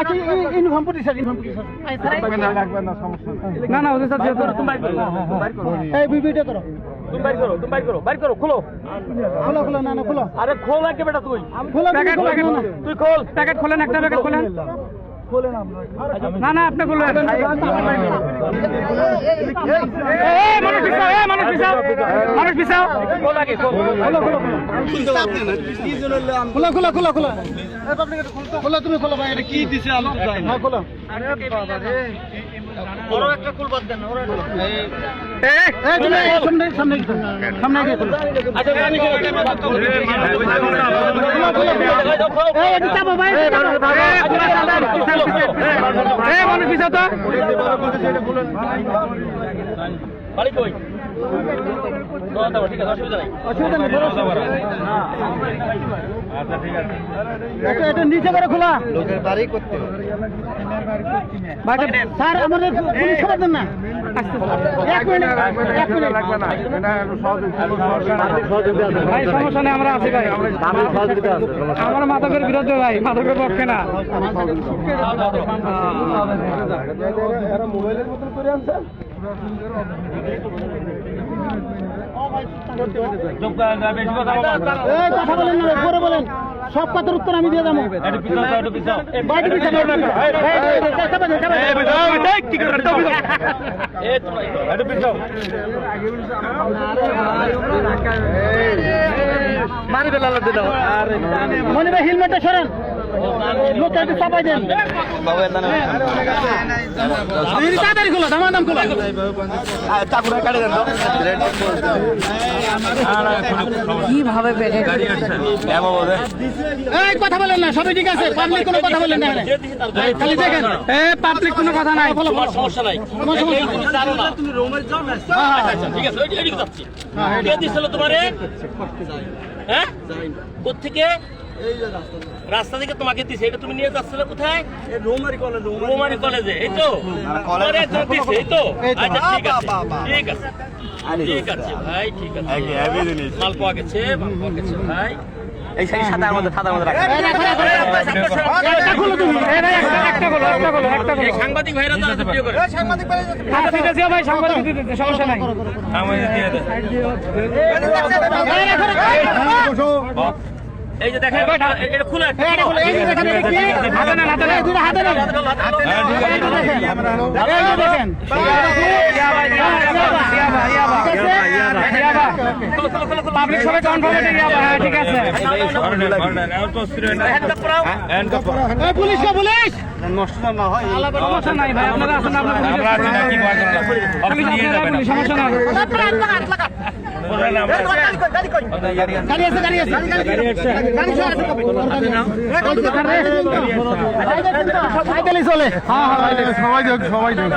আচ্ছা ইউনিফর্ম পুটি sir uniform sir না না ওদের সাথে এই বিবিটা করো। তুমি বাইর করো তুমি বাইর করো বাইর করো খোলো। খোলো খোলো না না খোলো। আরে খোল আগে বেটা তুই খোলো। তুই খোল। প্যাকেট খোলেন একটা প্যাকেট খোলেন। না না আপনি বললেন মানুষ পিছাও মানুষ পিছাও মানুষ পিছাও খোলা খোলা খোল খোলো খোলো তুমি খোলা ভাই এটা কি দিছে আলো হ্যাঁ খোলো বড় একটা খোল বাদ দেন ওরা সামনে সামনে সামনে গিয়ে খোলো আচ্ছা আমি এই এই মানুষ এই মানুষ পিছাও তো বাড়ি কই দাও দাও ঠিক আছে অসুবিধা নাই অসুবিধা নেই বড় এটা এটা নিচে করে খোলা লোকের বাড়ি করতে স্যার আমাদের পুলিশ খবর দেন না এক মিনিট এক মিনিট ভাই সমস্যা নেই আমরা আছি ভাই আমরা মাদকের বিরুদ্ধে ভাই মাদকের পক্ষে না এই কথা বলেন না পরে বলেন সব কথার উত্তর আমি দিয়ে পিছাবে মনে ভাই হেলমেটটা সরেন। তাড়াতাড়ি খোলো এই কথা বলেন না সবাই ঠিক আছে পাবলিক কোনো কথা বলেন না। খালি কোনো কথা নাই সমস্যা নাই তুমি রোমের যাও না ঠিক আছে ওইটা যাচ্ছি কে দিছিল তোমারে হ্যাঁ কোত্থেকে রাস্তা থেকে তোমাকে দিছে এটা তুমি নিয়ে যাচ্ছিলে কোথায় রোমারি কলেজে রোমারি কলেজে এই তো দিছে এই তো আচ্ছা ঠিক আছে ঠিক আছে ঠিক আছে ভাই ঠিক আছে মাল পাওয়া গেছে মাল পাওয়া গেছে এই সেই সাদার মধ্যে সাদার মধ্যে সাংবাদিক ভাইরা ভিডিও করে আচ্ছা ঠিক ভাই সাংবাদিক দিতে দিতে, সমস্যা নাই এই রাখো, রাখো। এই যে দেখেন এটা খুলে? হাতে নেন, হাতে নেন, হাতে নেন। দেখেন। পাবলিক সবাই কনফার্ম এটা ইয়াবা, হ্যাঁ, ঠিক আছে এই পুলিশ কে পুলিশ সমস্যা নাই ভাই আপনারা আছেন আপনারা পুলিশ পুলিশ সমস্যা নাই গাড়ি আছে গাড়ি আছে। গাড়ি আছে। গাড়ি চলে হ্যাঁ হ্যাঁ সবাই যোগ সবাই দেখ